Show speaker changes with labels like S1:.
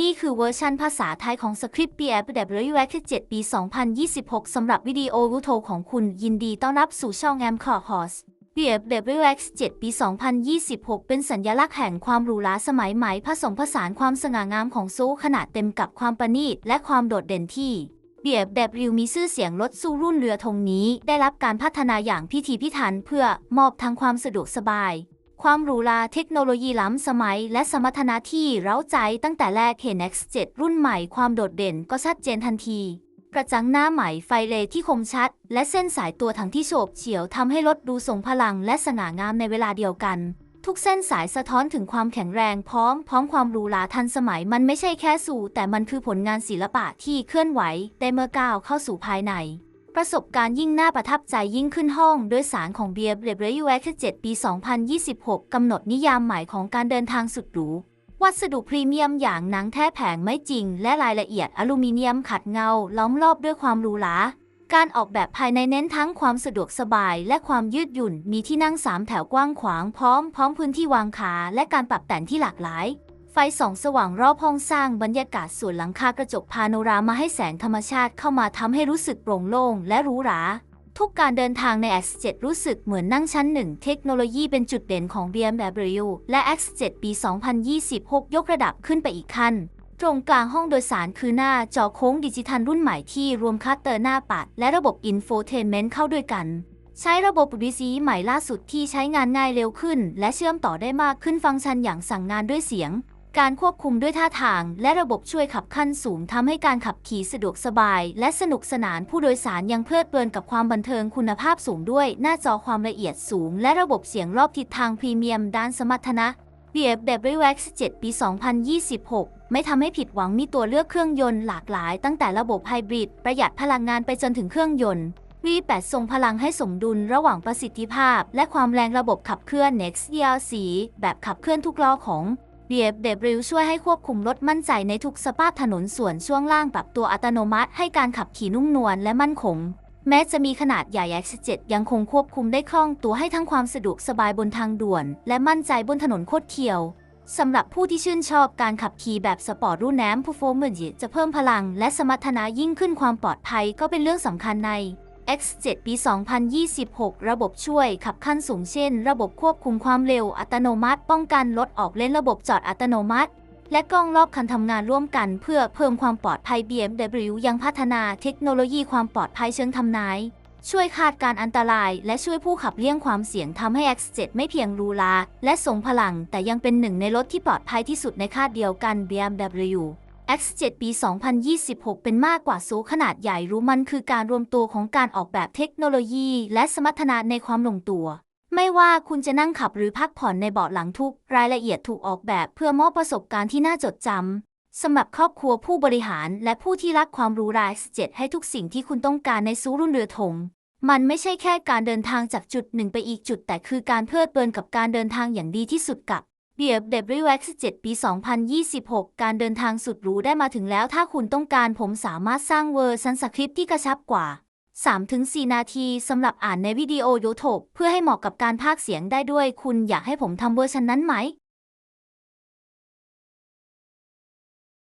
S1: นี่คือเวอร์ชันภาษาไทยของสคริปต์ BFWX 7ปี 2026 สำหรับวิดีโอรูโทของคุณยินดีต้อนรับสู่ช่องแอมคอร์ฮอส BFWX 7ปี 2026 เป็นสัญลักษณ์แห่งความหรูหราสมัยใหม่ผสมผสานความสง่างามของซูขนาดเต็มกับความประณีตและความโดดเด่นที่ BFW มีชื่อเสียงรถสู้รุ่นเรือธงนี้ ได้รับการพัฒนาอย่างพิถีพิถันเพื่อมอบทั้งความสะดวกสบาย ความหรูหราเทคโนโลยีล้ำสมัย และสมรรถนะที่เร้าใจตั้งแต่แรกเห็น X7 รุ่นใหม่ความโดดเด่นก็ชัดเจนทันที กระจังหน้าใหม่ไฟเลที่คมชัด และเส้นสายตัวถังที่โฉบเฉี่ยวทำให้รถดูทรงพลังและสง่างามในเวลาเดียวกัน ทุกเส้นสายสะท้อนถึงความแข็งแรงพร้อม พร้อมความหรูหราทันสมัยมันไม่ใช่แค่สู่ แต่มันคือผลงานศิลปะที่เคลื่อนไหวได้เมื่อก้าวเข้าสู่ภายใน ประสบการณ์ยิ่งน่าประทับใจยิ่งขึ้นห้องโดยสารของ BMW X 7ปี 2026 กำหนดนิยามใหม่ของการเดินทางสุดหรู วัสดุพรีเมียมอย่างหนังแท้แผงไม่จริง และรายละเอียดอลูมิเนียมขัดเงา ล้อมรอบด้วยความหรูหราการออกแบบภายในเน้นทั้งความสะดวกสบายและความยืดหยุ่น มีที่นั่งสามแถวกว้างขวางพร้อม พร้อมพื้นที่วางขาและการปรับแต่งที่หลากหลาย ไฟส่องสว่างรอบห้องสร้างบรรยากาศส่วนหลังคากระจกพาโนรามาให้แสงธรรมชาติเข้ามาทำให้รู้สึกโปร่งโล่งและหรูหราทุกการเดินทางใน X7 รู้สึกเหมือนนั่งชั้นหนึ่งเทคโนโลยีเป็นจุดเด่นของ BMW และ X7 ปี 2026 ยกระดับขึ้นไปอีกขั้น ตรงกลางห้องโดยสารคือหน้าจอโค้งดิจิทัลรุ่นใหม่ที่รวมคัตเตอร์หน้าปัด และระบบอินโฟเทนเมนต์เข้าด้วยกัน ใช้ระบบ DC ใหม่ล่าสุดที่ใช้งานง่ายเร็วขึ้น และเชื่อมต่อได้มากขึ้นฟังก์ชันอย่างสั่งงานด้วยเสียง การควบคุมด้วยท่าทาง และระบบช่วยขับขั้นสูงทำให้การขับขี่สะดวกสบาย และสนุกสนานผู้โดยสารยังเพลิดเพลินกับความบันเทิงคุณภาพสูงด้วย หน้าจอความละเอียดสูง และระบบเสียงรอบทิศทางพรีเมียมด้านสมรรถนะ BMW X 7 ปี 2026 ไม่ทำให้ผิดหวังมีตัวเลือกเครื่องยนต์หลากหลาย ตั้งแต่ระบบไฮบริดประหยัดพลังงานไปจนถึงเครื่องยนต์ V8 ทรงพลังให้สมดุลระหว่างประสิทธิภาพ และความแรงระบบขับเคลื่อน Next DLC แบบขับเคลื่อนทุกล้อของ BMW ช่วยให้ควบคุมรถมั่นใจในทุกสภาพถนนส่วนช่วงล่างปรับตัวอัตโนมัติให้การขับขี่นุ่มนวลและมั่นคง แม้จะมีขนาดใหญ่ X7 ยังคงควบคุมได้คล่องตัวให้ทั้งความสะดวกสบายบนทางด่วน และมั่นใจบนถนนโคตรเคียวสำหรับผู้ที่ชื่นชอบการขับขี่แบบสปอร์ตรุ่นแนม Performance จะเพิ่มพลัง และสมรรถนะยิ่งขึ้นความปลอดภัยก็เป็นเรื่องสำคัญใน X7 ปี 2026 ระบบช่วยขับขั้นสูงเช่น ระบบควบคุมความเร็วอัตโนมัติ ป้องกันรถออกเลนระบบจอดอัตโนมัติ และกล้องรอบคันทำงานร่วมกันเพื่อเพิ่มความปลอดภัย BMW ยังพัฒนาเทคโนโลยีความปลอดภัยเชิงทำนาย ช่วยคาดการอันตราย และช่วยผู้ขับเลี่ยงความเสี่ยงทำให้ X7 ไม่เพียงรูหราและทรงพลัง แต่ยังเป็นหนึ่งในรถที่ปลอดภัยที่สุดในคาดเดียวกัน BMW X7 ปี 2026 เป็นมากกว่าซูขนาดใหญ่รู้มันคือการรวมตัวของการออกแบบเทคโนโลยี และสมรรถนะในความลงตัว ไม่ว่าคุณจะนั่งขับหรือพักผ่อนในเบาะหลังทุก รายละเอียดถูกออกแบบเพื่อมอบประสบการณ์ที่น่าจดจำสำหรับครอบครัวผู้บริหารและผู้ที่รักความรูหรา X7 ให้ทุกสิ่งที่คุณต้องการในซูรุ่นเรือธงมันไม่ใช่แค่การเดินทางจากจุดหนึ่งไปอีกจุด แต่คือการเพลิดเพลินกับการเดินทางอย่างดีที่สุดกับ BMW X7 ปี 2026 การเดินทางสุดหรูได้มาถึงแล้วถ้าคุณต้องการผมสามารถสร้างเวอร์ชันสคริปต์ที่กระชับกว่า 3-4 นาทีสำหรับอ่านในวิดีโอ YouTube เพื่อให้เหมาะกับการพากย์เสียงได้ด้วย คุณอยากให้ผมทำเวอร์ชันนั้นไหม